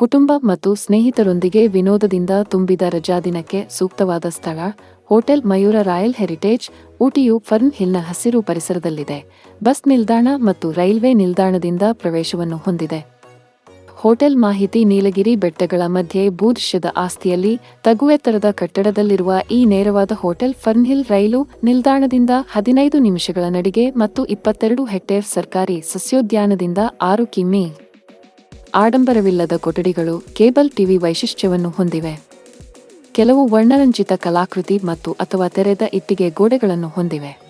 ಕುಟುಂಬ ಮತ್ತು ಸ್ನೇಹಿತರೊಂದಿಗೆ ವಿನೋದದಿಂದ ತುಂಬಿದ ರಜಾದಿನಕ್ಕೆ ಸೂಕ್ತವಾದ ಸ್ಥಳ, ಹೋಟೆಲ್ ಮಯೂರ ರಾಯಲ್ ಹೆರಿಟೇಜ್, ಊಟಿಯು ಫರ್ನ್ ಹಿಲ್ನ ಹಸಿರು ಪರಿಸರದಲ್ಲಿದೆ. ಬಸ್ ನಿಲ್ದಾಣ ಮತ್ತು ರೈಲ್ವೆ ನಿಲ್ದಾಣದಿಂದ ಪ್ರವೇಶವನ್ನು ಹೊಂದಿದೆ. ಹೋಟೆಲ್ ಮಾಹಿತಿ ನೀಲಗಿರಿ ಬೆಟ್ಟಗಳ ಮಧ್ಯೆ ಭೂದೃಶ್ಯದ ಆಸ್ತಿಯಲ್ಲಿ ತಗುವೆತ್ತರದ ಕಟ್ಟಡದಲ್ಲಿರುವ ಈ ನೇರವಾದ ಹೋಟೆಲ್ ಫರ್ನ್ಹಿಲ್ ರೈಲು ನಿಲ್ದಾಣದಿಂದ ಹದಿನೈದು ನಿಮಿಷಗಳ ನಡಿಗೆ ಮತ್ತು ಇಪ್ಪತ್ತೆರಡು ಹೆಕ್ಟೇರ್ ಸರ್ಕಾರಿ ಸಸ್ಯೋದ್ಯಾನದಿಂದ ಆರು ಕಿಮಿ. ಆಡಂಬರವಿಲ್ಲದ ಕೊಠಡಿಗಳು ಕೇಬಲ್ ಟಿವಿ ವೈಶಿಷ್ಟ್ಯವನ್ನು ಹೊಂದಿವೆ. ಕೆಲವು ವರ್ಣರಂಜಿತ ಕಲಾಕೃತಿ ಮತ್ತು ಅಥವಾ ತೆರೆದ ಇಟ್ಟಿಗೆ ಗೋಡೆಗಳನ್ನು ಹೊಂದಿವೆ.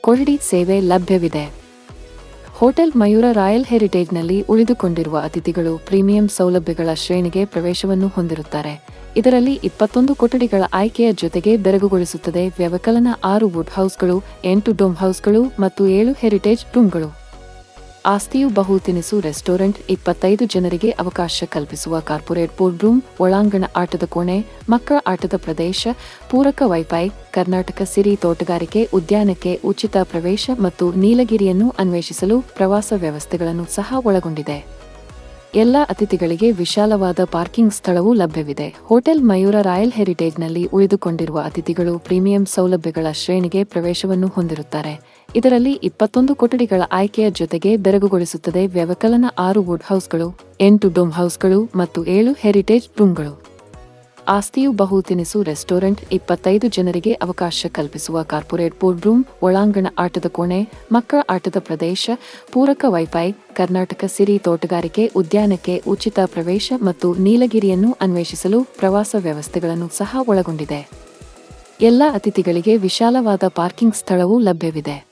ಕೊಠಡಿ ಸೇವೆ ಲಭ್ಯವಿದೆ. ಹೋಟೆಲ್ ಮಯೂರ ರಾಯಲ್ ಹೆರಿಟೇಜ್ನಲ್ಲಿ ಉಳಿದುಕೊಂಡಿರುವ ಅತಿಥಿಗಳು ಪ್ರೀಮಿಯಂ ಸೌಲಭ್ಯಗಳ ಶ್ರೇಣಿಗೆ ಪ್ರವೇಶವನ್ನು ಹೊಂದಿರುತ್ತಾರೆ. ಇದರಲ್ಲಿ ಇಪ್ಪತ್ತೊಂದು ಕೊಠಡಿಗಳ ಆಯ್ಕೆಯ ಜೊತೆಗೆ ಬೆರಗುಗೊಳಿಸುತ್ತದೆ ವ್ಯವಕಲನ ಆರು ವುಡ್ ಹೌಸ್ಗಳು, ಎಂಟು ಡೋಮ್ ಹೌಸ್ಗಳು ಮತ್ತು ಏಳು ಹೆರಿಟೇಜ್ ರೂಮ್ಗಳು. ಆಸ್ತಿಯು ಬಹು ತಿನಿಸು ರೆಸ್ಟೋರೆಂಟ್ ಇಪ್ಪತ್ತೈದು ಜನರಿಗೆ ಅವಕಾಶ ಕಲ್ಪಿಸುವ ಕಾರ್ಪೊರೇಟ್ ಬೋರ್ಡ್ ರೂಮ್ ಒಳಾಂಗಣ ಆಟದ ಕೋಣೆ, ಮಕ್ಕಳ ಆಟದ ಪ್ರದೇಶ, ಪೂರಕ ವೈಫೈ, ಕರ್ನಾಟಕ ಸಿರಿ ತೋಟಗಾರಿಕೆ, ಉದ್ಯಾನಕ್ಕೆ ಉಚಿತ ಪ್ರವೇಶ ಮತ್ತು ನೀಲಗಿರಿಯನ್ನು ಅನ್ವೇಷಿಸಲು ಪ್ರವಾಸ ವ್ಯವಸ್ಥೆಗಳನ್ನು ಸಹ ಒಳಗೊಂಡಿದೆ. ಎಲ್ಲ ಅತಿಥಿಗಳಿಗೆ ವಿಶಾಲವಾದ ಪಾರ್ಕಿಂಗ್ ಸ್ಥಳವೂ ಲಭ್ಯವಿದೆ. ಹೋಟೆಲ್ ಮಯೂರ ರಾಯಲ್ ಹೆರಿಟೇಜ್ನಲ್ಲಿ ಉಳಿದುಕೊಂಡಿರುವ ಅತಿಥಿಗಳು ಪ್ರೀಮಿಯಂ ಸೌಲಭ್ಯಗಳ ಶ್ರೇಣಿಗೆ ಪ್ರವೇಶವನ್ನು ಹೊಂದಿರುತ್ತಾರೆ. ಇದರಲ್ಲಿ ಇಪ್ಪತ್ತೊಂದು ಕೊಠಡಿಗಳ ಆಯ್ಕೆಯ ಜೊತೆಗೆ ಬೆರಗುಗೊಳಿಸುತ್ತದೆ ವ್ಯವಕಲನ ಆರು ವುಡ್ ಹೌಸ್ಗಳು, ಎಂಟು ಡೋಮ್ ಹೌಸ್ಗಳು ಮತ್ತು ಏಳು ಹೆರಿಟೇಜ್ ರೂಮ್ಗಳು. ಆಸ್ತಿಯು ಬಹು ತಿನಿಸು ರೆಸ್ಟೋರೆಂಟ್, ಇಪ್ಪತ್ತೈದು ಜನರಿಗೆ ಅವಕಾಶ ಕಲ್ಪಿಸುವ ಕಾರ್ಪೊರೇಟ್ ಬೋರ್ಡ್ ರೂಮ್ ಒಳಾಂಗಣ ಆಟದ ಕೋಣೆ, ಮಕ್ಕಳ ಆಟದ ಪ್ರದೇಶ, ಪೂರಕ ವೈಫೈ, ಕರ್ನಾಟಕ ಸಿರಿ ತೋಟಗಾರಿಕೆ, ಉದ್ಯಾನಕ್ಕೆ ಉಚಿತ ಪ್ರವೇಶ ಮತ್ತು ನೀಲಗಿರಿಯನ್ನು ಅನ್ವೇಷಿಸಲು ಪ್ರವಾಸ ವ್ಯವಸ್ಥೆಗಳನ್ನು ಸಹ ಒಳಗೊಂಡಿದೆ. ಎಲ್ಲ ಅತಿಥಿಗಳಿಗೆ ವಿಶಾಲವಾದ ಪಾರ್ಕಿಂಗ್ ಸ್ಥಳವೂ ಲಭ್ಯವಿದೆ.